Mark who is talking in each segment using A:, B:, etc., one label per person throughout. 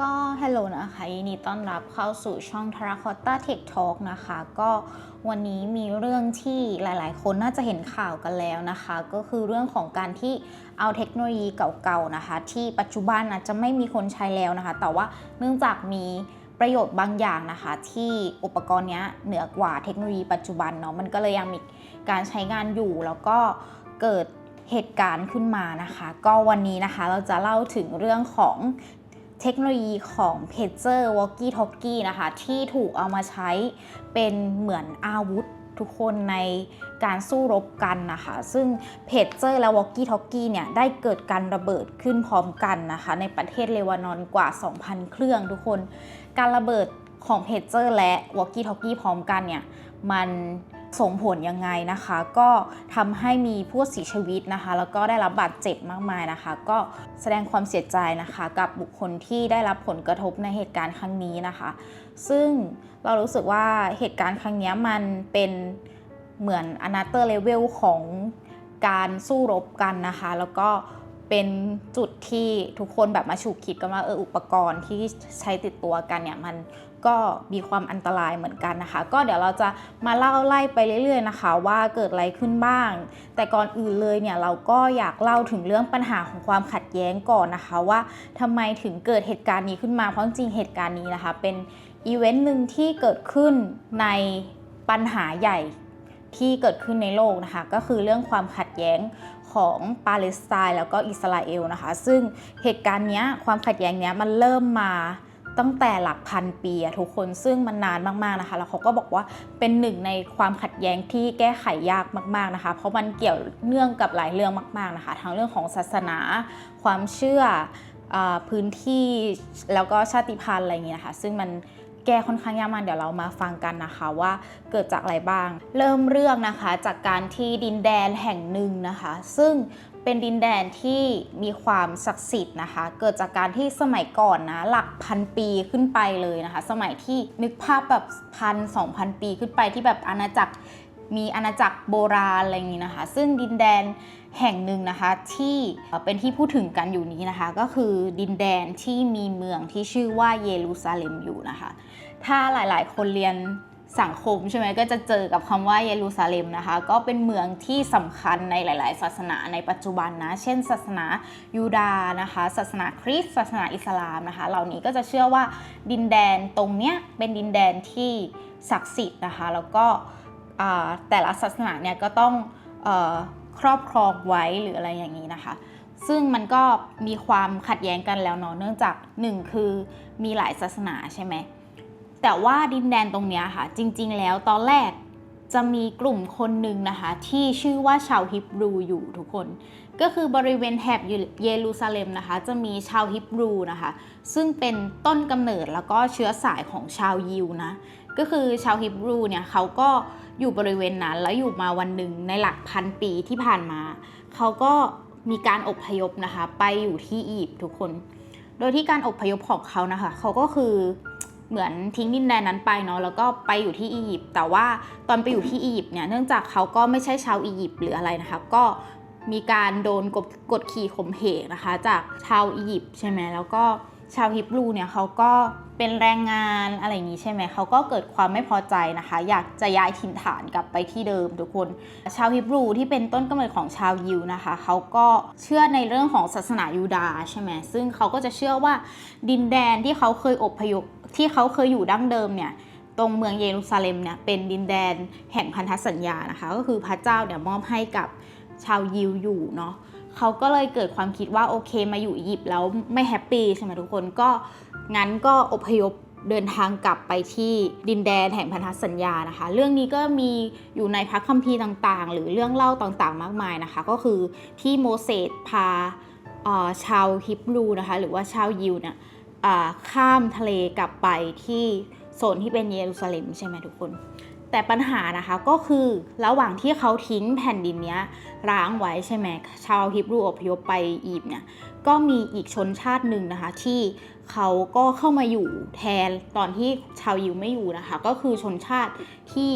A: ก็ฮัลโหลนะคะยินดีต้อนรับเข้าสู่ช่อง Terracotta Tech Talk นะคะ ก็วันนี้มีเรื่องที่หลายๆ คนน่าจะเห็นข่าวกันแล้วนะคะ ก็คือเรื่องของการที่เอาเทคโนโลยีเก่าๆนะคะ ที่ปัจจุบันอาจจะไม่มีคนใช้แล้วนะคะ แต่ว่าเนื่องจากมีประโยชน์บางอย่างนะคะ ที่อุปกรณ์เนี้ยเหนือกว่าเทคโนโลยีปัจจุบันเนาะมันก็เลยยังมีการใช้งานอยู่แล้วก็เกิดเหตุการณ์ขึ้นมานะคะ ก็วันนี้นะคะเราจะเล่าถึงเรื่องของ เทคโนโลยีของ Pager Walkie Talkie นะคะ ที่ถูกเอามาใช้เป็นเหมือนอาวุธทุกคนในการสู้รบกันนะคะ ซึ่ง Pager และ Walkie Talkie เนี่ย ได้เกิดการระเบิดขึ้นพร้อมกันนะคะ ในประเทศเลวานอนกว่า 2,000 เครื่องทุกคน การระเบิดของ Pager และ Walkie Talkie พร้อมกันเนี่ย มัน ส่งผลยังไงนะคะ ก็ทำให้มีผู้เสียชีวิตนะคะ แล้วก็ได้รับบาดเจ็บมากมายนะคะ ก็แสดงความเสียใจนะคะ กับบุคคลที่ได้รับผลกระทบในเหตุการณ์ครั้งนี้นะคะ ซึ่งเรารู้สึกว่าเหตุการณ์ครั้งนี้มันเป็นเหมือน another level ของการสู้รบกันนะคะ แล้วก็เป็นจุดที่ทุกคนแบบมาฉุกคิดกันว่าเอออุปกรณ์ที่ใช้ติดตัวกันเนี่ยมัน ก็มีความอันตรายเหมือนกันนะคะ ก็เดี๋ยวเราจะมาเล่าไล่ไปเรื่อย ๆ นะคะ ว่าเกิดอะไรขึ้นบ้าง แต่ก่อนอื่นเลยเนี่ยเราก็อยากเล่าถึงเรื่องปัญหาของความขัดแย้งก่อนนะคะ ว่าทำไมถึงเกิดเหตุการณ์นี้ขึ้นมาเพราะจริงเหตุการณ์นี้นะคะ เป็นอีเวนต์หนึ่งที่เกิดขึ้นในปัญหาใหญ่ที่เกิดขึ้นในโลกนะคะ ก็คือเรื่องความขัดแย้งของปาเลสไตน์แล้วก็อิสราเอลนะคะ ซึ่งเหตุการณ์เนี้ยความขัดแย้งเนี้ยมันเริ่มมา ตั้งแต่หลักพันปีอะทุกคนซึ่งมันนานมากๆนะคะ แล้วเขาก็บอกว่าเป็นหนึ่งในความขัดแย้งที่แก้ไขยากมาก ๆนะคะ เพราะมันเกี่ยวเนื่องกับหลายเรื่องมากๆนะคะทั้งเรื่องของศาสนา ความเชื่ออพื้นที่แล้วก็ชาติพันธุ์อะไรอย่างเงี้ยนะคะซึ่งมันแก้ค่อนข้างยากมากเดี๋ยวเรามาฟังกันนะคะว่าเกิดจากอะไรบ้าง เริ่มเรื่องนะคะจากการที่ดินแดนแห่งหนึ่งนะคะ ซึ่ง เป็นดินแดนที่มีความศักดิ์สิทธิ์นะคะ เกิดจากการที่สมัยก่อนนะหลักพันปีขึ้นไปเลยนะคะ สมัยที่นึกภาพแบบพันสองพันปีขึ้นไปที่แบบอาณาจักรมีอาณาจักรโบราณอะไรอย่างนี้นะคะ ซึ่งดินแดนแห่งหนึ่งนะคะที่เป็นที่พูดถึงกันอยู่นี้นะคะ ก็คือดินแดนที่มีเมืองที่ชื่อว่าเยรูซาเล็มอยู่นะคะ ถ้าหลายๆ คนเรียน สังคมใช่ไหมก็จะเจอกับคำว่าเยรูซาเล็มนะคะ ก็เป็นเมืองที่สำคัญในหลาย ๆ ศาสนาในปัจจุบันนะ เช่น ศาสนายูดาห์นะคะ ศาสนาคริสต์ศาสนาอิสลามนะคะ เหล่านี้ก็จะเชื่อว่าดินแดนตรงเนี้ยเป็นดินแดนที่ศักดิ์สิทธิ์นะคะ แล้วก็แต่ละศาสนาเนี่ยก็ต้องอครอบครองไว้หรืออะไรอย่างนี้นะคะ ซึ่งมันก็มีความขัดแย้งกันแล้วเนาะเนื่องจากหนึ่งคือมีหลายศาสนาใช่ไหม แต่ว่าดินแดนตรงนี้ค่ะ จริง ๆ แล้วตอนแรกจะมีกลุ่มคนหนึ่งนะคะ ที่ชื่อว่าชาวฮิบรูอยู่ทุกคน ก็คือบริเวณแถบเยรูซาเล็มนะคะ จะมีชาวฮิบรูนะคะ ซึ่งเป็นต้นกำเนิดแล้วก็เชื้อสายของชาวยิวนะก็คือชาวฮิบรูเนี่ยเขาก็อยู่บริเวณนั้น แล้วอยู่มาวันหนึ่งในหลักพันปีที่ผ่านมา เขาก็มีการอพยพนะคะ ไปอยู่ที่อียิปต์ทุกคน โดยที่การอพยพของเขานะคะ เขาก็คือ เหมือนทิ้งดินแดนนั้นไปเนาะแล้วก็ไปอยู่ที่อียิปต์แต่ว่าตอนไปอยู่ที่อียิปต์เนี่ยเนื่องจากเขาก็ไม่ใช่ชาวอียิปต์หรืออะไรนะคะ ก็มีการโดนกดกดขี่ข่มเหงนะคะ จากชาวอียิปต์ใช่ไหมแล้วก็ชาวฮิบรูเนี่ยเขาก็เป็นแรงงานอะไรอย่างนี้ใช่ไหมเขาก็เกิดความไม่พอใจนะคะ อยากจะย้ายถิ่นฐานกลับไปที่เดิมทุกคน ชาวฮิบรูที่เป็นต้นกำเนิดของชาวยิวนะคะ เขาก็เชื่อในเรื่องของศาสนายูดาห์ใช่ไหมซึ่งเขาก็จะเชื่อว่าดินแดนที่เขาเคยอพยพ ที่เขาเคยอยู่ดั้งเดิมเนี่ยตรงเมืองเยรูซาเล็มเนี่ยเป็นดินแดนแห่งพันธสัญญานะคะ ก็คือพระเจ้าเนี่ยมอบให้กับชาวยิวอยู่เนาะเขาก็เลยเกิดความคิดว่าโอเคมาอยู่อียิปต์แล้วไม่แฮปปี้ใช่ไหมทุกคนก็งั้นก็อพยพเดินทางกลับไปที่ดินแดนแห่งพันธสัญญานะคะ เรื่องนี้ก็มีอยู่ในพระคัมภีร์ต่างๆ หรือเรื่องเล่าต่างๆ มากมายนะคะ ก็คือที่โมเสสพาชาวฮิบรูนะคะ หรือว่าชาวยิวเนี่ย ข้ามทะเลกลับไปที่โซนที่เป็นเยรูซาเล็มใช่ไหมทุกคน แต่ปัญหานะคะก็คือระหว่างที่เขาทิ้งแผ่นดินเนี้ยร้างไว้ใช่ไหมชาวฮิบรูอพยพไปอียิปต์เนี่ยก็มีอีกชนชาติหนึ่งนะคะที่เขาก็เข้ามาอยู่แทนตอนที่ชาวยิวไม่อยู่นะคะ ก็คือชนชาติที่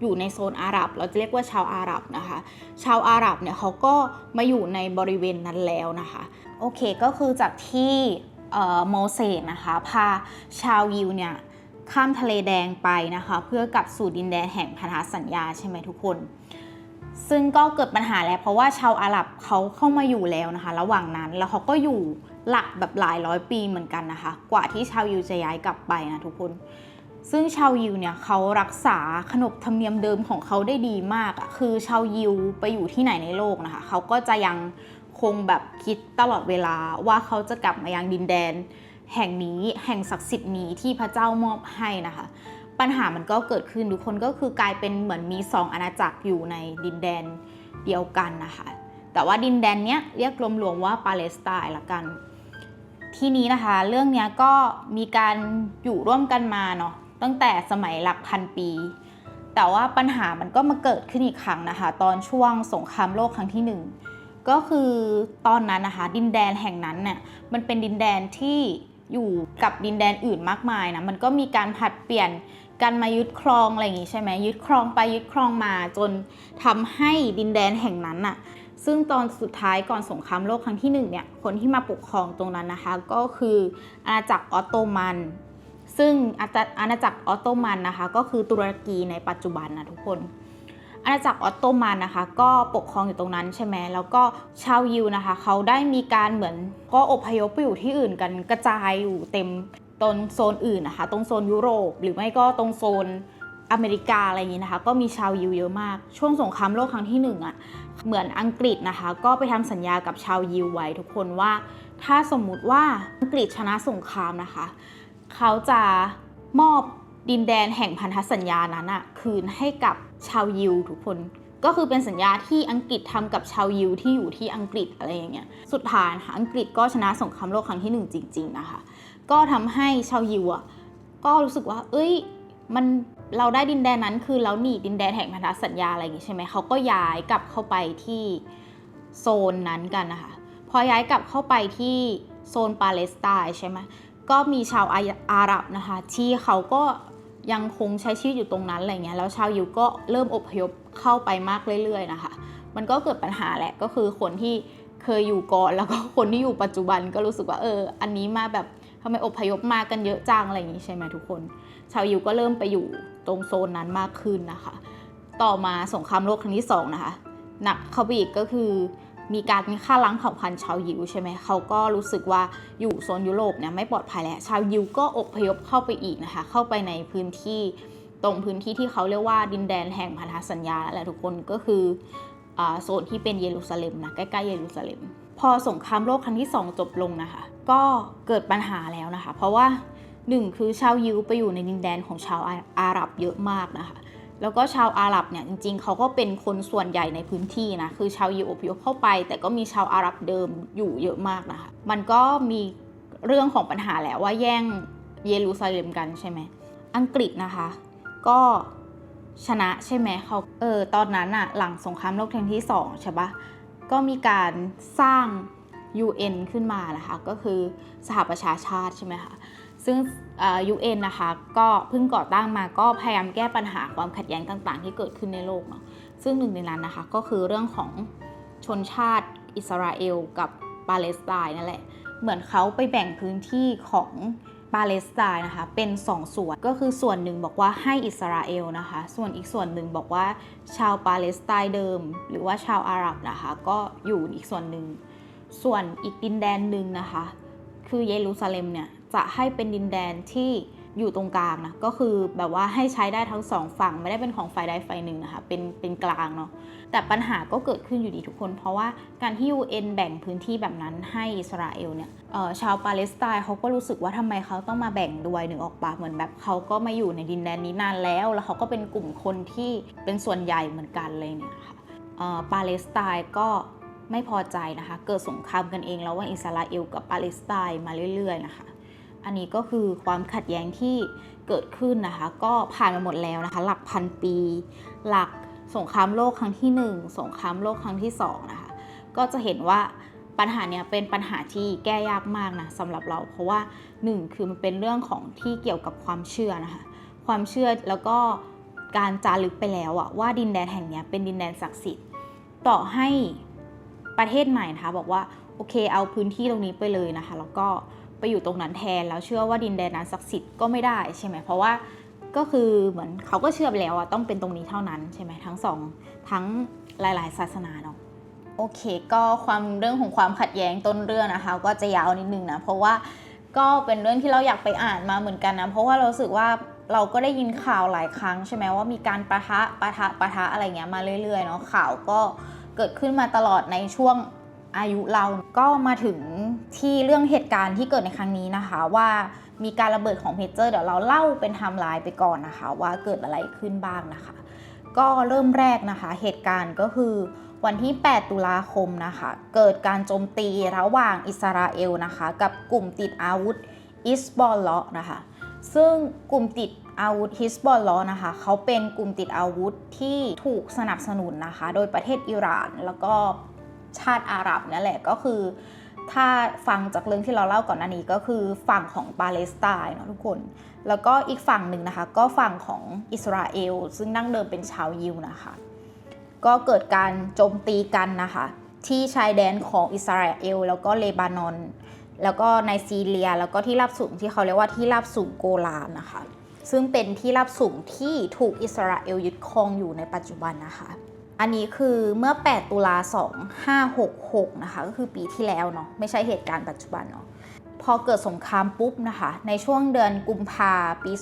A: อยู่ในโซนอาหรับ เราจะเรียกว่าชาวอาหรับนะคะ ชาวอาหรับเนี่ยเขาก็มาอยู่ในบริเวณนั้นแล้วนะคะ โอเคก็คือจากที่ โมเสสนะคะพาชาวยิวเนี่ยข้ามทะเลแดงไปนะคะเพื่อกลับสู่ดินแดนแห่งพันธสัญญาใช่ไหมทุกคน ซึ่งก็เกิดปัญหาแล้วเพราะว่าชาวอาหรับเขาเข้ามาอยู่แล้วนะคะ ระหว่างนั้นแล้วเขาก็อยู่หลักแบบหลายร้อยปีเหมือนกันนะคะ กว่าที่ชาวยิวจะย้ายกลับไปนะทุกคน ซึ่งชาวยิวเนี่ยเขารักษาขนบธรรมเนียมเดิมของเขาได้ดีมากอะคือชาวยิวไปอยู่ที่ไหนในโลกนะคะเขาก็จะยัง คงแบบคิดตลอดเวลาว่าเขาจะกลับมายังดินแดน แห่งนี้แห่งศักดิ์สิทธิ์นี้ที่พระเจ้ามอบให้นะคะ ปัญหามันก็เกิดขึ้นทุกคนก็คือกลายเป็นเหมือนมีสองอาณาจักรอยู่ในดินแดนเดียวกันนะคะแต่ว่าดินแดนเนี้ยเรียกรวมๆว่าปาเลสไตน์ละกัน ที่นี้นะคะ เรื่องเนี้ยก็มีการอยู่ร่วมกันมาเนาะตั้งแต่สมัยหลักพันปี แต่ว่าปัญหามันก็มาเกิดขึ้นอีกครั้งนะคะ ตอนช่วงสงครามโลกครั้งที่หนึ่ง ก็คือตอนนั้นนะคะ ดินแดนแห่งนั้นเนี่ยมันเป็นดินแดนที่อยู่กับดินแดนอื่นมากมายนะมันก็มีการผัดเปลี่ยนการมายึดครองอะไรอย่างงี้ใช่ไหมยึดครองไปยึดครองมาจนทำให้ดินแดนแห่งนั้นน่ะซึ่งตอนสุดท้ายก่อนสงครามโลกครั้งที่หนึ่งเนี่ยคนที่มาปกครองตรงนั้นนะคะ ก็คืออาณาจักรออตโตมัน ซึ่งอาณาจักรออตโตมันนะคะ ก็คือตุรกีในปัจจุบันนะทุกคน อาณาจักรออตโตมันนะคะ ก็ปกครองอยู่ตรงนั้นใช่ไหมแล้วก็ชาวยิวนะคะ เขาได้มีการเหมือนก็อพยพไปอยู่ที่อื่นกันกระจายอยู่เต็มตรงโซนอื่นนะคะ ตรงโซนยุโรป หรือไม่ก็ตรงโซนอเมริกาอะไรอย่างนี้นะคะ ก็มีชาวยิวเยอะมาก ช่วงสงครามโลกครั้งที่หนึ่งอะเหมือนอังกฤษนะคะ ก็ไปทำสัญญากับชาวยิวไว้ทุกคนว่า ถ้าสมมุติว่าอังกฤษชนะสงครามนะคะ เขาจะมอบ ดินแดนแห่งพันธสัญญานั้นอะคืนให้กับชาวยิวทุกคน ก็คือเป็นสัญญาที่อังกฤษทำกับชาวยิวที่อยู่ที่อังกฤษอะไรอย่างเงี้ยสุดท้ายค่ะอังกฤษก็ชนะสงครามโลกครั้งที่หนึ่งจริง ๆ นะคะ ก็ทำให้ชาวยิวอะก็รู้สึกว่า เอ้ยมันเราได้ดินแดนนั้นคือเราหนีดินแดนแห่งพันธสัญญาอะไรอย่างงี้ใช่ไหมเขาก็ย้ายกลับเข้าไปที่โซนนั้นกันนะคะพอย้ายกลับเข้าไปที่โซนปาเลสไตน์ใช่ไหมก็มีชาวอาหรับนะคะที่เขาก็ ยังคงใช้ชีวิตอยู่ตรงนั้นอะไรเงี้ยแล้วชาวยิวก็เริ่มอพยพเข้าไปมากเรื่อย ๆ นะคะ มันก็เกิดปัญหาแหละก็คือคนที่เคยอยู่ก่อนแล้วก็คนที่อยู่ปัจจุบันก็รู้สึกว่าเออ อันนี้มาแบบทำไมอพยพมากันเยอะจังอะไรอย่างนี้ใช่ไหมทุกคน ชาวยิวก็เริ่มไปอยู่ตรงโซนนั้นมากขึ้นนะคะ ต่อมาสงครามโลกครั้งที่สองนะคะหนักเข้าไปอีกก็คือ มีการฆ่าล้างเผ่าพันธุ์ชาวยิวใช่ไหมเขาก็รู้สึกว่าอยู่โซนยุโรปเนี่ยไม่ปลอดภัยแล้วชาวยิวก็อพยพเข้าไปอีกนะคะ เข้าไปในพื้นที่ตรงพื้นที่ที่เขาเรียกว่าดินแดนแห่งพันธสัญญาแหละทุกคนก็คืออโซนที่เป็นเยรูซาเล็มนะใกล้ๆเยรูซาเล็ม พอสงครามโลกครั้งที่สองจบลงนะคะ ก็เกิดปัญหาแล้วนะคะ เพราะว่าหนึ่งคือชาวยิวไปอยู่ในดินแดนของชาวอาหรับเยอะมากนะคะ แล้วก็ชาวอาหรับเนี่ยจริงๆ เขาก็เป็นคนส่วนใหญ่ในพื้นที่นะคือชาวยิวอพยพเข้าไป แต่ก็มีชาวอาหรับเดิมอยู่เยอะมากนะคะมันก็มีเรื่องของปัญหาแหละว่าแย่งเยรูซาเล็มกันใช่ไหมอังกฤษนะคะ ก็ชนะใช่ไหมเขาเออตอนนั้นอะหลังสงครามโลกครั้งที่สองใช่ปะก็มีการสร้าง UN ขึ้นมานะคะ ก็คือสหประชาชาติใช่ไหมคะ ซึ่ง UN นะคะก็เพิ่งก่อตั้งมาก็พยายามแก้ปัญหาความขัดแย้งต่างๆ ที่เกิดขึ้นในโลกเนาะซึ่งหนึ่งในนั้นนะคะก็คือเรื่องของชนชาติอิสราเอลกับปาเลสไตน์นั่นแหละ เหมือนเขาไปแบ่งพื้นที่ของปาเลสไตน์นะคะเป็นสองส่วนก็คือส่วนหนึ่งบอกว่าให้อิสราเอลนะคะ ส่วนอีกส่วนหนึ่งบอกว่าชาวปาเลสไตน์เดิม หรือว่าชาวอาหรับนะคะ ก็อยู่อีกส่วนหนึ่งส่วนอีกดินแดนหนึ่งนะคะ คือเยรูซาเล็มเนี่ย จะให้เป็นดินแดนที่อยู่ตรงกลางนะก็คือแบบว่าให้ใช้ได้ทั้งสองฝั่งไม่ได้เป็นของฝ่ายใดฝ่ายหนึ่งนะคะเป็นเป็นกลางเนาะแต่ปัญหาก็เกิดขึ้นอยู่ดีทุกคน เพราะว่าการที่ UN แบ่งพื้นที่แบบนั้นให้อิสราเอลเนี่ยชาวปาเลสไตน์เขาก็รู้สึกว่าทำไมเขาต้องมาแบ่งด้วยหนึ่งออกปะเหมือนแบบเขาก็มาอยู่ในดินแดนนี้นานแล้ว แล้วเขาก็เป็นกลุ่มคนที่เป็นส่วนใหญ่เหมือนกันเลยเนี่ยค่ะปาเลสไตน์ก็ไม่พอใจนะคะ เกิดสงครามกันเองแล้วว่าอิสราเอลกับปาเลสไตน์มาเรื่อยๆนะคะ อันนี้ก็คือความขัดแย้งที่เกิดขึ้นนะคะ ก็ผ่านมาหมดแล้วนะคะ หลักพันปี หลักสงครามโลกครั้งที่ 1 สงครามโลกครั้งที่2นะคะ ก็จะเห็นว่าปัญหาเนี้ยเป็นปัญหาที่แก้ยากมากนะสำหรับเราเพราะว่า 1 คือมันเป็นเรื่องของที่เกี่ยวกับความเชื่อนะคะ ความเชื่อแล้วก็การจารึกไปแล้วอะว่าดินแดนแห่งนี้เป็นดินแดนศักดิ์สิทธิ์ ต่อให้ประเทศไหนนะคะบอกว่าโอเคเอาพื้นที่ตรงนี้ไปเลยนะคะ แล้วก็ ไปอยู่ตรงนั้นแทนแล้วเชื่อว่าดินแดนนั้นศักดิ์สิทธิ์ก็ไม่ได้ใช่ไหมเพราะว่าก็คือเหมือนเขาก็เชื่อไปแล้วอะต้องเป็นตรงนี้เท่านั้นใช่ไหมทั้งสองทั้งหลาย ๆ ศาสนาเนาะโอเค ก็ความเรื่องของความขัดแย้งต้นเรื่องนะคะ ก็จะยาวนิดนึงนะเพราะว่าก็เป็นเรื่องที่เราอยากไปอ่านมาเหมือนกันนะเพราะว่าเราสึกว่าเราก็ได้ยินข่าวหลายครั้งใช่ไหมว่ามีการประทะประทะประทะอะไรเงี้ยมาเรื่อยๆเนาะข่าวก็เกิดขึ้นมาตลอดในช่วง อายุเราก็มาถึงที่เรื่องเหตุการณ์ที่เกิดในครั้งนี้นะคะ ว่ามีการระเบิดของเพจเจอร์เดี๋ยวเราเล่าเป็นไทม์ไลน์ไปก่อนนะคะ ว่าเกิดอะไรขึ้นบ้างนะคะ ก็เริ่มแรกนะคะ เหตุการณ์ก็คือวันที่ 8 ตุลาคมนะคะ เกิดการโจมตีระหว่างอิสราเอลนะคะ กับกลุ่มติดอาวุธอิสบอลเลาะนะคะ ซึ่งกลุ่มติดอาวุธฮิสบอลลอนะคะ เขาเป็นกลุ่มติดอาวุธที่ถูกสนับสนุนนะคะ โดยประเทศอิหร่าน แล้วก็ ชาติอาหรับนั่นแหละก็คือ ถ้าฟังจากเรื่องที่เราเล่าก่อนหน้านี้ก็คือฝั่งของปาเลสไตน์เนาะทุกคน แล้วก็อีกฝั่งหนึ่งนะคะ ก็ฝั่งของอิสราเอล ซึ่งนั่งเดิมเป็นชาวยิวนะคะ ก็เกิดการโจมตีกันนะคะ ที่ชายแดนของอิสราเอล แล้วก็เลบานอน แล้วก็ในซีเรียแล้วก็ที่ราบสูงที่เขาเรียกว่าที่ราบสูงโกลานนะคะซึ่งเป็นที่ราบสูงที่ถูกอิสราเอลยึดครองอยู่ในปัจจุบันนะคะ อันนี้คือเมื่อ 8 ตุลา2566 นะคะ ก็คือปีที่แล้วเนาะ ไม่ใช่เหตุการณ์ปัจจุบันเนาะ พอเกิดสงครามปุ๊บนะคะ ในช่วงเดือนกุมภาปี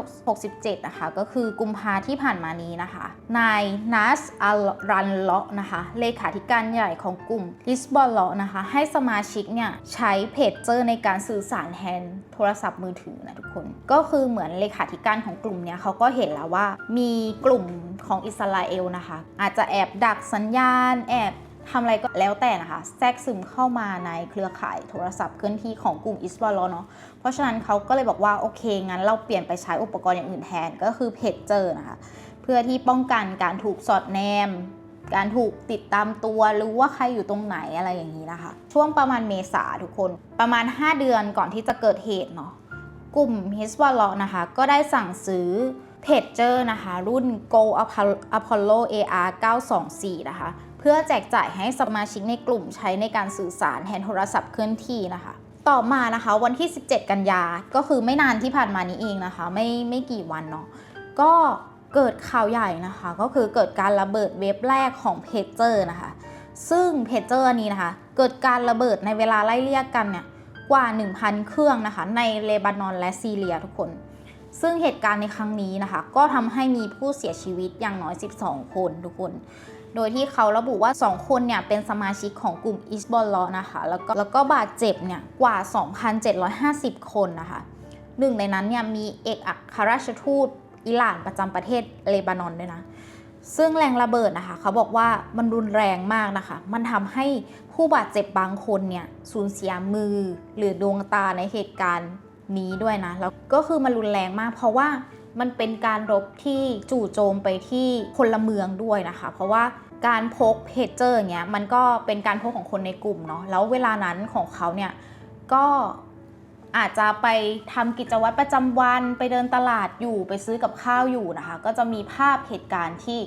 A: 2567 นะคะ ก็คือกุมภาที่ผ่านมานี้นะคะ นายนัสอัลรันเลาะนะคะ เลขาธิการใหญ่ของกลุ่มลิสบอลเลาะนะคะ ให้สมาชิกเนี่ยใช้เพจเจอร์ในการสื่อสารแทนโทรศัพท์มือถือนะทุกคน ก็คือเหมือนเลขาธิการของกลุ่มเนี้ยเขาก็เห็นแล้วว่ามีกลุ่มของอิสราเอลนะคะ อาจจะแอบดักสัญญาณ แอบ ทำอะไรก็แล้วแต่นะคะ แทรกซึมเข้ามาในเครือข่ายโทรศัพท์เคลื่อนที่ของกลุ่มอิสบอลเนาะเพราะฉะนั้นเขาก็เลยบอกว่า โอเค งั้นเราเปลี่ยนไปใช้อุปกรณ์อย่างอื่นแทนก็คือเพจเจอร์นะคะ เพื่อที่ป้องกันการถูกสอดแนมการถูกติดตามตัวรู้ว่าใครอยู่ตรงไหนอะไรอย่างนี้นะคะ ช่วงประมาณเมษาทุกคนประมาณ 5 เดือนก่อนที่จะเกิดเหตุเนาะกลุ่ม h i s b a l l a h นะคะ ก็ได้สั่งซื้อเพจเจอร์นะคะ รุ่น Go Apollo AR 924 นะคะ เพื่อแจกจ่ายให้สมาชิกในกลุ่มใช้ในการสื่อสารแทนโทรศัพท์เคลื่อนที่นะคะ ต่อมานะคะวันที่ 17 กันยา ก็คือไม่นานที่ผ่านมานี้เองนะคะ ไม่ไม่กี่วันเนาะก็เกิดข่าวใหญ่นะคะ ก็คือเกิดการระเบิดเว็บแรกของเพจเจอร์นะคะ ซึ่งเพจเจอร์นี้นะคะ เกิดการระเบิดในเวลาไล่เลี่ยกันเนี่ยกว่า 1,000 เครื่องนะคะ ในเลบานอนและซีเรียทุกคน ซึ่งเหตุการณ์ในครั้งนี้นะคะ ก็ทำให้มีผู้เสียชีวิตอย่างน้อย 12 คนทุกคน โดยที่เขาระบุว่า 2 คนเนี่ยเป็นสมาชิกของกลุ่มอิสบอลลอนะคะแล้วก็แล้วก็บาดเจ็บเนี่ยกว่า 2,750 คนนะคะหนึ่งในนั้นเนี่ยมีเอกอัครราชทูตอิหร่านประจำประเทศเลบานอนด้วยนะซึ่งแรงระเบิดนะคะ เขาบอกว่ามันรุนแรงมากนะคะ มันทำให้ผู้บาดเจ็บบางคนเนี่ยสูญเสียมือหรือดวงตาในเหตุการณ์นี้ด้วยนะ แล้วก็คือมันรุนแรงมากเพราะว่ามันเป็นการรบที่จู่โจมไปที่พลเมืองด้วยนะคะ เพราะว่า การพกเพจเจอร์เงี้ยมันก็เป็นการพกของคนในกลุ่มเนาะแล้วเวลานั้นของเขาเนี่ยก็อาจจะไปทำกิจวัตรประจำวันไปเดินตลาดอยู่ไปซื้อกับข้าวอยู่นะคะ ก็จะมีภาพเหตุการณ์ที่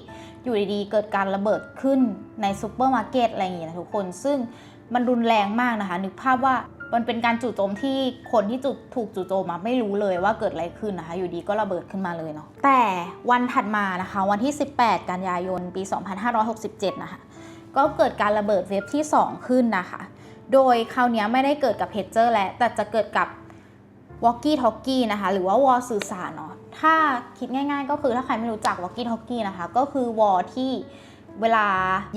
A: อยู่ดีๆ เกิดการระเบิดขึ้นในซูเปอร์มาร์เก็ตอะไรอย่างเงี้ยนะทุกคน ซึ่งมันรุนแรงมากนะคะ นึกภาพว่า มันเป็นการจู่โจมที่คนที่จุดถูกจู่โจมมาไม่รู้เลยว่าเกิดอะไรขึ้นนะคะ อยู่ดีก็ระเบิดขึ้นมาเลยเนาะแต่วันถัดมานะคะ วันที่ 18 กันยายนปี 2567 นะคะก็เกิดการระเบิดเว็บที่ 2 ขึ้นนะคะ โดยคราวนี้ไม่ได้เกิดกับเพจเจอร์แล้วแต่จะเกิดกับวอกกี้ทอกกี้นะคะ หรือว่าวอลสื่อสารเนาะถ้าคิดง่าย ๆ ก็คือถ้าใครไม่รู้จักวอกกี้ทอกกี้นะคะ ก็คือวอลที่ เวลา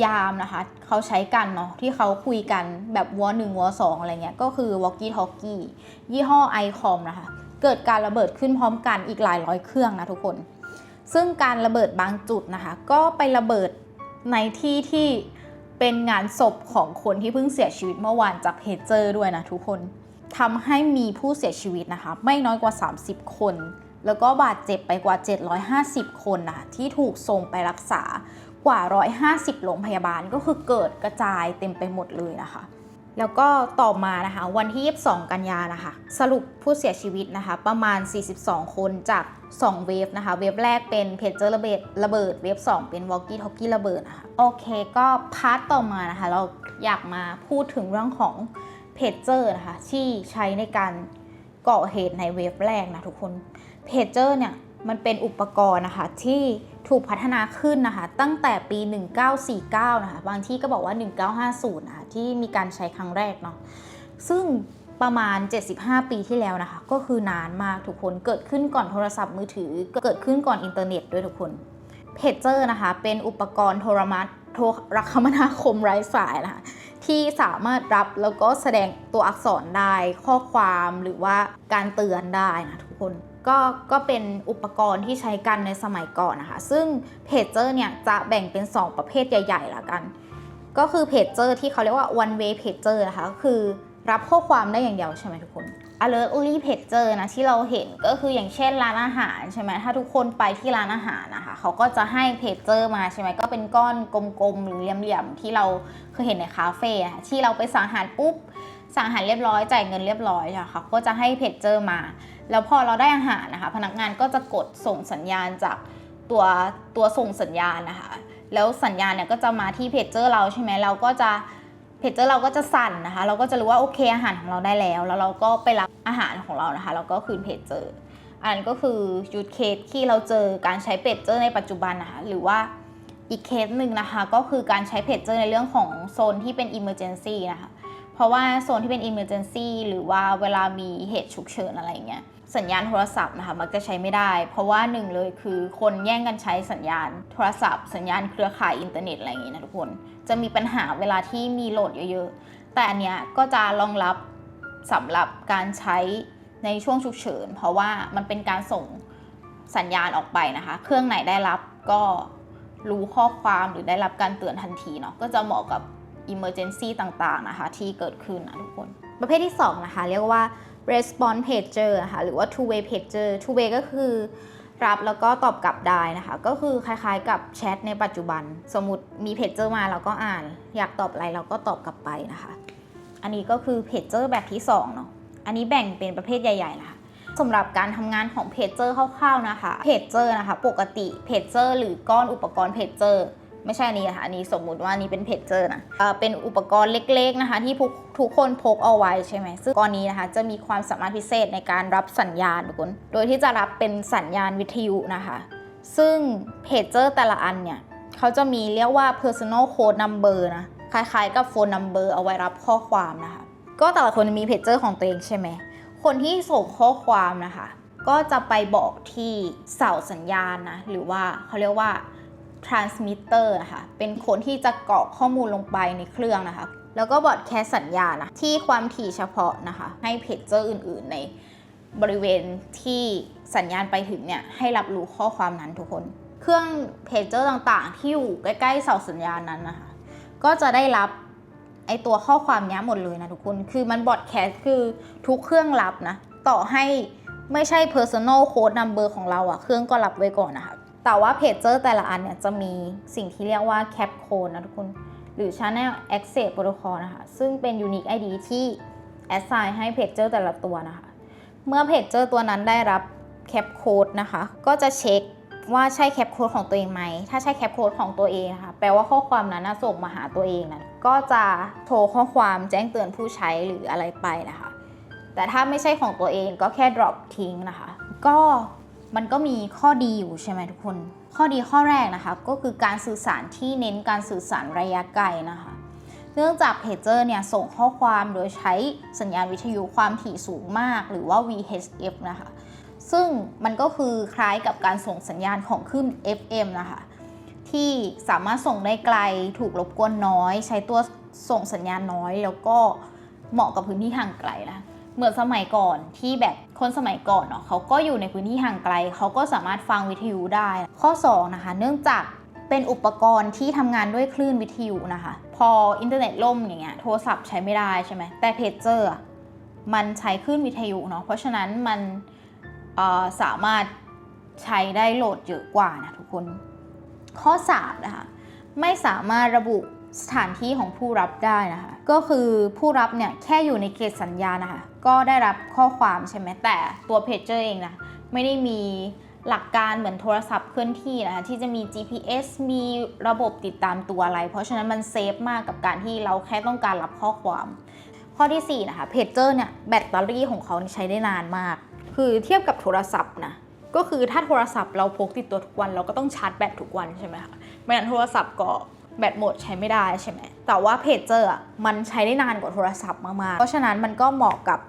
A: ยามนะคะเขาใช้กันเนาะที่เขาคุยกันแบบวอหนึ่งวอสองอะไรเงี้ยก็คือวอกกี้ทอกกี้ยี่ห้อไอคอมนะคะ เกิดการระเบิดขึ้นพร้อมกันอีกหลายร้อยเครื่องนะทุกคน ซึ่งการระเบิดบางจุดนะคะ ก็ไประเบิดในที่ที่เป็นงานศพของคนที่เพิ่งเสียชีวิตเมื่อวานจากเพจเจอร์ด้วยนะทุกคนทำให้มีผู้เสียชีวิตนะคะ ไม่น้อยกว่า 30 คน แล้วก็บาดเจ็บไปกว่า 750 คนนะคะที่ถูกส่งไปรักษา กว่า 150 โรงพยาบาลก็คือเกิดกระจายเต็มไปหมดเลยนะคะ แล้วก็ต่อมานะคะวันที่ 22 กันยานะคะ สรุปผู้เสียชีวิตนะคะ ประมาณ 42 คนจาก 2 เวฟนะคะ เวฟแรกเป็นเพจเจอร์ระเบิดระเบิด เวฟ 2 เป็นวอลกี้ท็อกกี้ระเบิดนะคะโอเคก็พาร์ทต่อมานะคะ เราอยากมาพูดถึงเรื่องของเพจเจอร์นะคะ ที่ใช้ในการก่อเหตุในเว็บแรกนะทุกคนเพจเจอร์เนี่ยมันเป็นอุปกรณ์นะคะที่ ถูกพัฒนาขึ้นนะคะตั้งแต่ปี 1949 นะคะบางที่ก็บอกว่า 1950นะคะที่มีการใช้ครั้งแรกเนาะซึ่งประมาณ 75 ปีที่แล้วนะคะ ก็คือนานมากทุกคนเกิดขึ้นก่อนโทรศัพท์มือถือ เกิดขึ้นก่อนอินเทอร์เน็ตด้วยทุกคนเพจเจอร์นะคะ เป็นอุปกรณ์โทรมัตโทรคมนาคมไร้สายนะคะที่สามารถรับแล้วก็แสดงตัวอักษรได้ข้อความหรือว่าการเตือนได้นะทุกคน ก็ก็เป็นอุปกรณ์ที่ใช้กันในสมัยก่อนนะคะ ซึ่งเพจเจอร์เนี่ยจะแบ่งเป็น 2 ประเภทใหญ่ๆละกัน ก็คือเพจเจอร์ที่เขาเรียกว่า one way pager นะคะก็คือรับข้อความได้อย่างเดียวใช่ไหมทุกคน alert only pager นะที่เราเห็นก็คืออย่างเช่นร้านอาหารใช่ไหมถ้าทุกคนไปที่ร้านอาหารนะคะเขาก็จะให้เพจเจอร์มาใช่ไหมก็เป็นก้อนกลมๆหรือเหลี่ยมๆที่เราเคยเห็นในคาเฟ่อะที่เราไปสั่งอาหารปุ๊บสั่งอาหารเรียบร้อยจ่ายเงินเรียบร้อยค่ะเขาก็จะให้เพจเจอร์มา แล้วพอเราได้อาหารนะคะ พนักงานก็จะกดส่งสัญญาณจากตัวตัวส่งสัญญาณนะคะ แล้วสัญญาณเนี่ยก็จะมาที่เพจเจอร์เราใช่ไหมเราก็จะเพจเจอร์เราก็จะสั่นนะคะ เราก็จะรู้ว่าโอเคอาหารของเราได้แล้ว แล้วเราก็ไปรับอาหารของเรานะคะ แล้วก็คืนเพจเจอร์อันนั้ก็คือยูดเคสที่เราเจอการใช้เพจเจอร์ในปัจจุบันนะคะ หรือว่าอีกเคสหนึ่งนะคะ ก็คือการใช้เพจเจอร์ในเรื่องของโซนที่เป็น Emergency นะคะ เพราะว่าโซนที่เป็น Emergency หรือว่าเวลามีเหตุฉุกเฉินอะไรอย่างเงี้ย สัญญาณโทรศัพท์นะคะมักจะใช้ไม่ได้ เพราะว่าหนึ่งเลยคือคนแย่งกันใช้สัญญาณโทรศัพท์ สัญญาณเครือข่ายอินเทอร์เน็ตอะไรอย่างงี้นะทุกคน จะมีปัญหาเวลาที่มีโหลดเยอะๆ แต่อันเนี้ยก็จะรองรับสำหรับการใช้ในช่วงฉุกเฉิน เพราะว่ามันเป็นการส่งสัญญาณออกไปนะคะ เครื่องไหนได้รับก็รู้ข้อความหรือได้รับการเตือนทันทีเนาะก็จะเหมาะกับ emergency ต่างๆนะคะที่เกิดขึ้นนะทุกคน ประเภทที่ 2 นะคะ เรียกว่า response pager นะคะหรือว่า two way pager two way ก็คือรับแล้วก็ตอบกลับได้นะคะ ก็คือคล้ายๆกับแชทในปัจจุบัน สมมติมีเพจเจอร์มาเราก็อ่าน อยากตอบอะไรเราก็ตอบกลับไปนะคะ อันนี้ก็คือเพจเจอร์แบบที่2เนาะอันนี้แบ่งเป็นประเภทใหญ่ๆนะคะสำหรับการทำงานของเพจเจอร์คร่าวๆนะคะเพจเจอร์นะคะ ปกติเพจเจอร์หรือก้อนอุปกรณ์เพจเจอร์ ไม่ใช่อันนี้นะคะอันนี้สมมุติว่านี้เป็นเพจเจอร์นะเอ่อเป็นอุปกรณ์เล็กๆนะคะที่ทุกทุกคนพกเอาไว้ใช่ไหมซึ่งก้อนนี้นะคะจะมีความสามารถพิเศษในการรับสัญญาณทุกคน โดยที่จะรับเป็นสัญญาณวิทยุนะคะ ซึ่งเพจเจอร์แต่ละอันเนี่ยเขาจะมีเรียกว่า personal code number นะคล้ายๆ กับ phone number เอาไว้รับข้อความนะคะ ก็แต่ละคนมีเพจเจอร์ของตัวเองใช่ไหม คนที่ส่งข้อความนะคะ ก็จะไปบอกที่เสาสัญญาณนะ หรือว่าเขาเรียกว่า transmitter นะคะเป็นคนที่จะกรอกข้อมูลลงไปในเครื่องนะคะ แล้วก็บอดแคสสัญญาณนะที่ความถี่เฉพาะนะคะ ให้เพจเจอร์อื่น ๆ ในบริเวณที่สัญญาณไปถึงเนี่ยให้รับรู้ข้อความนั้นทุกคน เครื่องเพจเจอร์ต่างๆ ที่อยู่ใกล้ ๆ เสาสัญญาณนั้นนะคะ ก็จะได้รับไอตัวข้อความนี้หมดเลยนะทุกคน คือมันบอดแคสคือทุกเครื่องรับนะ ต่อให้ไม่ใช่ personal code number ของเราอะเครื่องก็รับไว้ก่อนนะคะ แต่ว่าเพจเจอร์แต่ละอันเนี่ยจะมีสิ่งที่เรียกว่า cap code นะทุกคน หรือ channel access protocol นะคะ ซึ่งเป็น unique ID ที่ assign ให้เพจเจอร์แต่ละตัวนะคะ เมื่อเพจเจอร์ตัวนั้นได้รับแคปโค้ดนะคะ ก็จะเช็คว่าใช่แคปโค้ดของตัวเองไหม ถ้าใช่แคปโค้ดของตัวเองนะคะ แปลว่าข้อความนั้นส่งมาหาตัวเองนะก็จะโทรข้อความแจ้งเตือนผู้ใช้หรืออะไรไปนะคะ แต่ถ้าไม่ใช่ของตัวเองก็แค่ drop ทิ้งนะคะ ก็ มันก็มีข้อดีอยู่ใช่ไหมทุกคน ข้อดีข้อแรกนะคะ ก็คือการสื่อสารที่เน้นการสื่อสารระยะไกลนะคะ เนื่องจากเพจเจอร์เนี่ยส่งข้อความโดยใช้สัญญาณวิทยุความถี่สูงมาก หรือว่า VHF นะคะ ซึ่งมันก็คือคล้ายกับการส่งสัญญาณของคลื่น FM นะคะ ที่สามารถส่งได้ไกลถูกรบกวนน้อย ใช้ตัวส่งสัญญาณน้อย แล้วก็เหมาะกับพื้นที่ห่างไกลนะ เหมือนสมัยก่อนที่แบบคนสมัยก่อนเนาะเขาก็อยู่ในพื้นที่ห่างไกล เขาก็สามารถฟังวิทยุได้ ข้อ 2 นะคะ เนื่องจากเป็นอุปกรณ์ที่ทำงานด้วยคลื่นวิทยุนะคะ พออินเทอร์เน็ตล่มอย่างเงี้ยโทรศัพท์ใช้ไม่ได้ใช่ไหมแต่เพจเจอร์มันใช้คลื่นวิทยุเนาะเพราะฉะนั้นมันสามารถใช้ได้โหลดเยอะกว่านะทุกคน ข้อ3นะคะไม่สามารถระบุสถานที่ของผู้รับได้นะคะ ก็คือผู้รับเนี่ยแค่อยู่ในเขตสัญญาณนะคะ ก็ได้รับข้อความใช่ไหมแต่ตัวเพจเจอร์เองนะไม่ได้มีหลักการเหมือนโทรศัพท์เคลื่อนที่นะคะที่จะมี GPS มีระบบติดตามตัวอะไร เพราะฉะนั้นมันเซฟมากกับการที่เราแค่ต้องการรับข้อความ ข้อที่ 4 นะคะเพจเจอร์เนี่ยแบตเตอรี่ของเขาใช้ได้นานมาก คือเทียบกับโทรศัพท์นะก็คือถ้าโทรศัพท์เราพกติดตัวทุกวัน เราก็ต้องชาร์จแบตทุกวันใช่ไหมคะไม่งั้นโทรศัพท์ก็แบตหมดใช้ไม่ได้ใช่ไหมแต่ว่าเพจเจอร์อะมันใช้ได้นานกว่าโทรศัพท์มากๆ เพราะฉะนั้นมันก็เหมาะกับ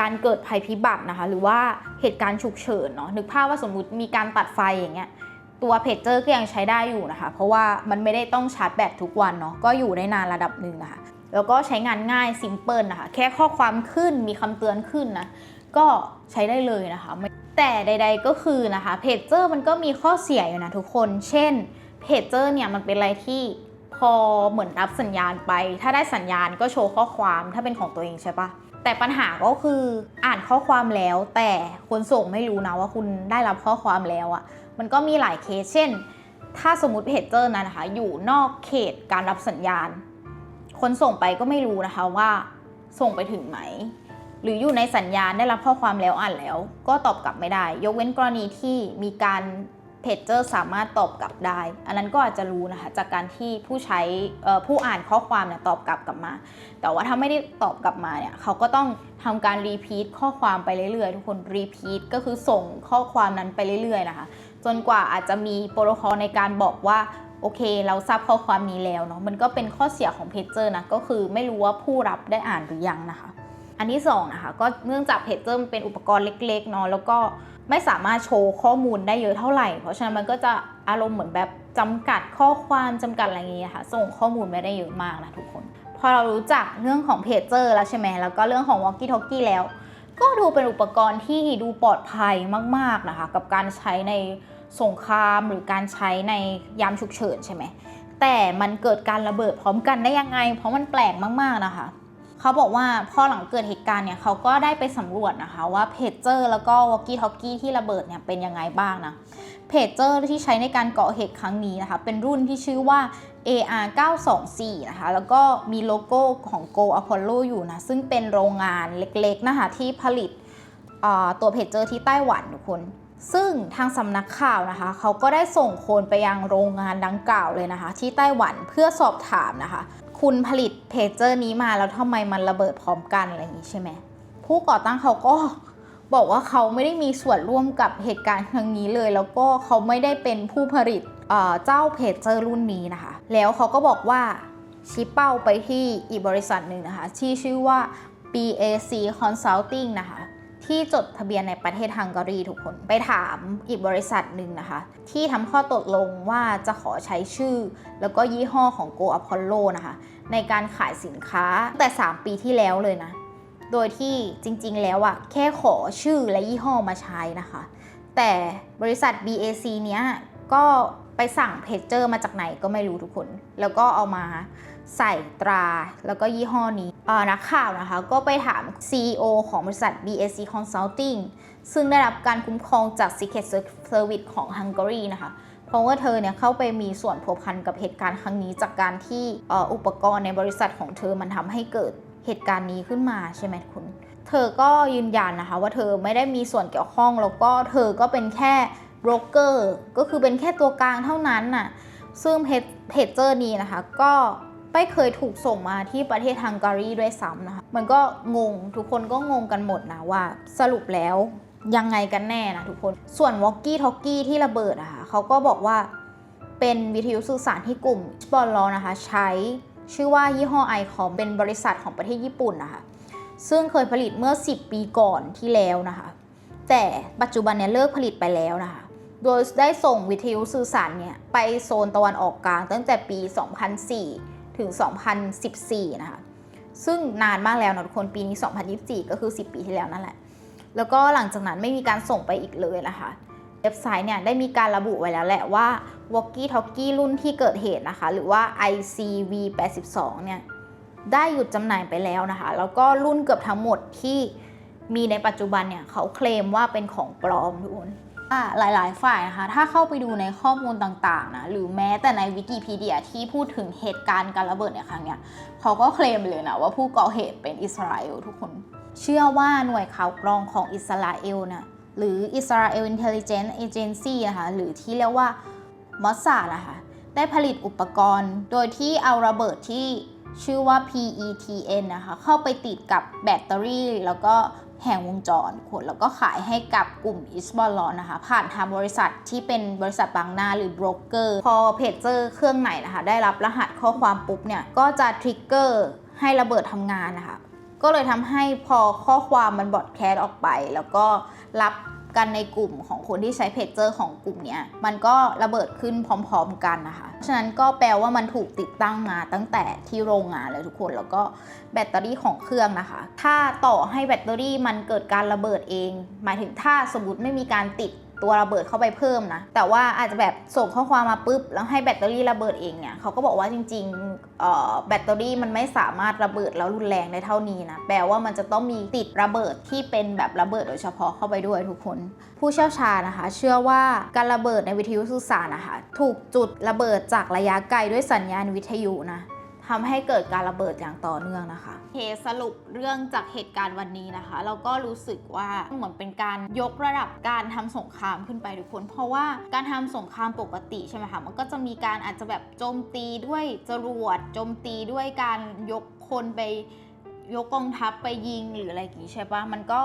A: การเกิดภัยพิบัตินะคะ หรือว่าเหตุการณ์ฉุกเฉินเนาะนึกภาพว่าสมมุติมีการตัดไฟอย่างเงี้ยตัวเพจเจอร์ก็ยังใช้ได้อยู่นะคะ เพราะว่ามันไม่ได้ต้องชาร์จแบตทุกวันเนาะก็อยู่ได้นานระดับหนึ่งนะคะแล้วก็ใช้งานง่ายซิมเพิลนะคะ แค่ข้อความขึ้นมีคำเตือนขึ้นนะ ก็ใช้ได้เลยนะคะ แต่ใด ๆก็คือนะคะเพจเจอร์มันก็มีข้อเสียอยู่นะทุกคน เช่นเพจเจอร์เนี่ยมันเป็นอะไรที่พอเหมือนรับสัญญาณไป ถ้าได้สัญญาณก็โชว์ข้อความถ้าเป็นของตัวเองใช่ปะ แต่ปัญหาก็คืออ่านข้อความแล้ว แต่คนส่งไม่รู้นะว่าคุณได้รับข้อความแล้วอะมันก็มีหลายเคสเช่น ถ้าสมมติเพจเจอร์นั้นนะคะ อยู่นอกเขตการรับสัญญาณ คนส่งไปก็ไม่รู้นะคะว่าส่งไปถึงไหม หรืออยู่ในสัญญาณได้รับข้อความแล้วอ่านแล้ว ก็ตอบกลับไม่ได้ ยกเว้นกรณีที่มีการ เพจเจอร์สามารถตอบกลับได้ อันนั้นก็อาจจะรู้นะคะจากการที่ผู้ใช้ผู้อ่านข้อความเนี่ยตอบกลับกลับมา แต่ว่าถ้าไม่ได้ตอบกลับมาเนี่ยเขาก็ต้องทำการรีพีทข้อความไปเรื่อยๆ ทุกคนรีพีทก็คือส่งข้อความนั้นไปเรื่อยๆนะคะ จนกว่าอาจจะมีโปรโตคอลในการบอกว่าโอเค เราทราบข้อความนี้แล้วเนาะมันก็เป็นข้อเสียของเพจเจอร์นะก็คือไม่รู้ว่าผู้รับได้อ่านหรือยังนะคะ อันที่2นะคะก็เนื่องจากเพจเจอร์มันเป็นอุปกรณ์เล็กๆเนาะแล้วก็ ไม่สามารถโชว์ข้อมูลได้เยอะเท่าไหร่ เพราะฉะนั้นมันก็จะอารมณ์เหมือนแบบจำกัดข้อความจำกัดอะไรอย่างเงี้ยค่ะ ส่งข้อมูลไม่ได้เยอะมากนะทุกคน พอเรารู้จักเรื่องของเพจเจอร์แล้วใช่ไหมแล้วก็เรื่องของ Walkie Talkie แล้ว ก็ดูเป็นอุปกรณ์ที่ดูปลอดภัยมากๆนะคะ กับการใช้ในสงครามหรือการใช้ในยามฉุกเฉินใช่ไหมแต่มันเกิดการระเบิดพร้อมกันได้ยังไง เพราะมันแปลกมากๆนะคะ เขาบอกว่าพอหลังเกิดเหตุการณ์เนี่ยเขาก็ได้ไปสำรวจนะคะว่าเพจเจอร์แล้วก็วอ l กี้ท a อกกี้ที่ระเบิดเนี่ยเป็นยังไงบ้างนะเพจเจอร์ที่ใช้ในการเก่อเหตุครั้งนี้นะคะ เป็นรุ่นที่ชื่อว่า AR 924นะคะ แล้วก็มีโลโก้ของ Go Apollo อยู่นะ ซึ่งเป็นโรงงานเล็กๆนะคะที่ผลิตตัวเพจเจอร์ที่ไต้หวันทุกคนซึ่งทางสำนักข่าวนะคะ เขาก็ได้ส่งโคนไปยังโรงงานดังกล่าวเลยนะคะ ที่ไต้หวันเพื่อสอบถามนะคะ คุณผลิตเพจเจอร์นี้มาแล้วทำไมมันระเบิดพร้อมกันอะไรอย่างนี้ใช่ไหมผู้ก่อตั้งเขาก็บอกว่าเขาไม่ได้มีส่วนร่วมกับเหตุการณ์ครั้งนี้เลย แล้วก็เขาไม่ได้เป็นผู้ผลิตเจ้าเพจเจอร์รุ่นนี้นะคะ แล้วเขาก็บอกว่าชี้เป้าไปที่อีกบริษัทหนึ่งนะคะ ที่ชื่อว่า BAC Consulting นะคะ ที่จดทะเบียนในประเทศฮังการีทุกคน ไปถามอีกบริษัทหนึ่งนะคะ ที่ทำข้อตกลงว่าจะขอใช้ชื่อ แล้วก็ยี่ห้อของ Go Apollo นะคะ ในการขายสินค้าตั้งแต่ 3 ปีที่แล้วเลยนะ โดยที่จริงๆ แล้วอะแค่ขอชื่อและยี่ห้อมาใช้นะคะ แต่บริษัท BAC เนี้ยก็ไปสั่งเพจเจอร์มาจากไหนก็ไม่รู้ทุกคน แล้วก็เอามา ใส่ตราแล้วก็ยี่ห้อนี้นักข่าวนะคะ ก็ไปถาม CEO ของบริษัท BAC Consulting ซึ่งได้รับการคุ้มครองจาก Secret Service ของฮังการีนะคะ เพราะว่าเธอเนี่ยเข้าไปมีส่วนผัวพันกับเหตุการณ์ครั้งนี้จากการที่อุปกรณ์ในบริษัทของเธอมันทำให้เกิดเหตุการณ์นี้ขึ้นมาใช่ไหมคุณ เธอก็ยืนยันนะคะว่าเธอไม่ได้มีส่วนเกี่ยวข้อง แล้วก็เธอก็เป็นแค่โบรกเกอร์ก็คือเป็นแค่ตัวกลางเท่านั้นน่ะซึ่งเพจเพจเจอร์นี้นะคะก็ ไม่เคยถูกส่งมาที่ประเทศฮังการีด้วยซ้ำนะคะ มันก็งง ทุกคนก็งงกันหมดนะว่าสรุปแล้วยังไงกันแน่นะทุกคน ส่วนวอกกี้ท็อกกี้ที่ระเบิดอะค่ะเขาก็บอกว่าเป็นวิทยุสื่อสารที่กลุ่มสปอนลอนะคะ ใช้ชื่อว่ายี่ห้อไอคอมเป็นบริษัทของประเทศญี่ปุ่นนะคะ ซึ่งเคยผลิตเมื่อ 10 ปีก่อนที่แล้วนะคะ แต่ปัจจุบันเนี่ยเลิกผลิตไปแล้วนะคะ โดยได้ส่งวิทยุสื่อสารเนี่ยไปโซนตะวันออกกลางตั้งแต่ปี 2004 ถึง 2014 นะคะ ซึ่งนานมากแล้วนะทุกคน ปีนี้ 2024 ก็คือ 10 ปีที่แล้วนั่นแหละ แล้วก็หลังจากนั้นไม่มีการส่งไปอีกเลยนะคะ เว็บไซต์เนี่ยได้มีการระบุไว้แล้วแหละว่า Walkie Talkie รุ่นที่เกิดเหตุนะคะ หรือว่า ICV 82เนี่ย ได้หยุดจำหน่ายไปแล้วนะคะ แล้วก็รุ่นเกือบทั้งหมดที่มีในปัจจุบันเนี่ยเขาเคลมว่าเป็นของปลอมทุกคน หลายๆ ฝ่ายนะคะ ถ้าเข้าไปดูในข้อมูลต่างๆนะหรือแม้แต่ในวิกิพีเดียที่พูดถึงเหตุการณ์การระเบิดในครั้งเนี้ยเขาก็เคลมเลยนะว่าผู้ก่อเหตุเป็นอิสราเอลทุกคน เชื่อว่าหน่วยข่าวกรองของอิสราเอลนะหรือ Israel Intelligence Agency นะคะหรือที่เรียกว่ามอสซาดนะคะได้ผลิตอุปกรณ์ โดยที่เอาระเบิดที่ชื่อว่า PETN นะคะ เข้าไปติดกับแบตเตอรี่ แล้วก็ แห่งวงจรขวดแล้วก็ขายให้กับกลุ่มอิสบอลลอนนะคะ ผ่านทางบริษัทที่เป็นบริษัทบางหน้าหรือโบรกเกอร์พอเพจเจอร์เครื่องไหนนะคะ ได้รับรหัสข้อความปุ๊บเนี่ยก็จะทริกเกอร์ให้ระเบิดทำงานนะคะก็เลยทำให้พอข้อความมันบอดแคสต์ออกไป แล้วก็รับ กันในกลุ่มของคนที่ใช้เพจเจอร์ของกลุ่มเนี้ยมันก็ระเบิดขึ้นพร้อมๆกันนะคะ ฉะนั้นก็แปลว่ามันถูกติดตั้งมาตั้งแต่ที่โรงงานเลยทุกคน แล้วก็แบตเตอรี่ของเครื่องนะคะ ถ้าต่อให้แบตเตอรี่มันเกิดการระเบิดเอง หมายถึงถ้าสมมติไม่มีการติด ตัวระเบิดเข้าไปเพิ่มนะ แต่ว่าอาจจะแบบส่งข้อความมาปุ๊บ แล้วให้แบตเตอรี่ระเบิดเองเนี่ยเขาก็บอกว่าจริงๆแบตเตอรี่มันไม่สามารถระเบิดแล้วรุนแรงได้เท่านี้นะ แปลว่ามันจะต้องมีติดระเบิดที่เป็นแบบระเบิดโดยเฉพาะเข้าไปด้วยทุกคน ผู้เชี่ยวชาญนะคะ เชื่อว่าการระเบิดในวิทยุสื่อสารนะคะ ถูกจุดระเบิดจากระยะไกลด้วยสัญญาณวิทยุนะ ทำให้เกิดการระเบิดอย่างต่อเนื่องนะคะเคสรุปเรื่องจากเหตุการณ์วันนี้นะคะ เราก็รู้สึกว่าเหมือนเป็นการยกระดับการทำสงครามขึ้นไปทุกคน เพราะว่าการทำสงครามปกติใช่ไหมคะมันก็จะมีการอาจจะแบบโจมตีด้วยจรวดโจมตีด้วยการยกคนไปยกกองทัพไปยิงหรืออะไรอย่างงี้ใช่ปะมันก็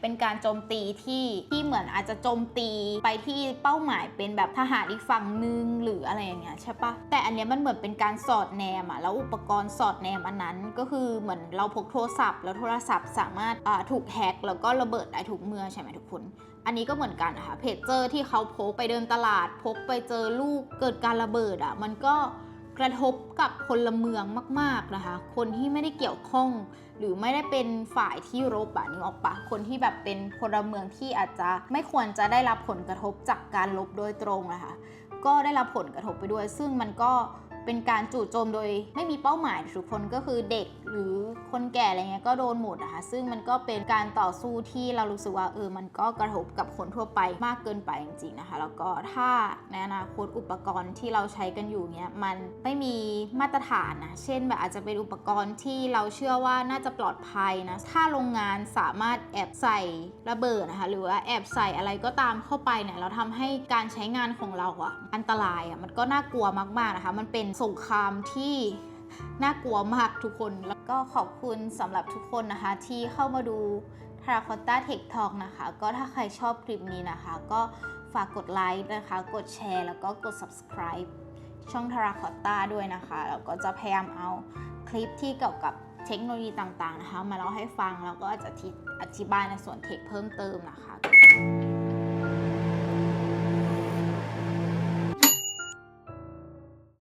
A: เป็นการโจมตีที่ที่เหมือนอาจจะโจมตีไปที่เป้าหมายเป็นแบบทหารอีกฝั่งนึงหรืออะไรอย่างเงี้ยใช่ปะแต่อันเนี้ยมันเหมือนเป็นการสอดแนมอะแล้วอุปกรณ์สอดแนมอันนั้นก็คือเหมือนเราพกโทรศัพท์ แล้วโทรศัพท์สามารถถูกแฮ็กแล้วก็ระเบิดได้ทุกเมื่อใช่ไหมทุกคน อันนี้ก็เหมือนกันนะคะเพจเจอร์ที่เขาพกไปเดินตลาดพกไปเจอลูกเกิดการระเบิดอะมันก็ กระทบกับพลเมืองมาก ๆนะคะ คนที่ไม่ได้เกี่ยวข้อง หรือไม่ได้เป็นฝ่ายที่รบอะนึกออกปะคนที่แบบเป็นพลเมืองที่อาจจะไม่ควรจะได้รับผลกระทบจากการลบโดยตรงนะคะก็ได้รับผลกระทบไปด้วย ซึ่งมันก็ เป็นการจู่โจมโดยไม่มีเป้าหมายทุกคนก็คือเด็กหรือคนแก่อะไรเงี้ยก็โดนหมดนะคะซึ่งมันก็เป็นการต่อสู้ที่เรารู้สึกว่าเออมันก็กระทบกับคนทั่วไปมากเกินไปจริงๆนะคะ แล้วก็ถ้าในอนาคตอุปกรณ์ที่เราใช้กันอยู่เนี้ยมันไม่มีมาตรฐานนะเช่นแบบอาจจะเป็นอุปกรณ์ที่เราเชื่อว่าน่าจะปลอดภัยนะถ้าโรงงานสามารถแอบใส่ระเบิดนะคะหรือว่าแอบใส่อะไรก็ตามเข้าไปเนี่ยเราทำให้การใช้งานของเราอะอันตรายอะมันก็น่ากลัวมากๆนะคะ มันเป็นสงครามที่น่ากลัวมากทุกคน แล้วก็ขอบคุณสำหรับทุกคนนะคะ ที่เข้ามาดู t a r a c o t t a Tech Talk นะคะ ก็ถ้าใครชอบคลิปนี้นะคะ ก็ฝากกดไลค์นะคะ กดแชร์ แล้วก็กด subscribe ช่อง t a r a c o t t a ด้วยนะคะ แล้วก็จะพยายามเอาคลิปที่เกี่ยวกับเทคโนโลยีต่างๆนะคะ มาเล่าให้ฟังแล้วก็อาจจะอธิบายในส่วนเทคเพิ่มเติมนะคะ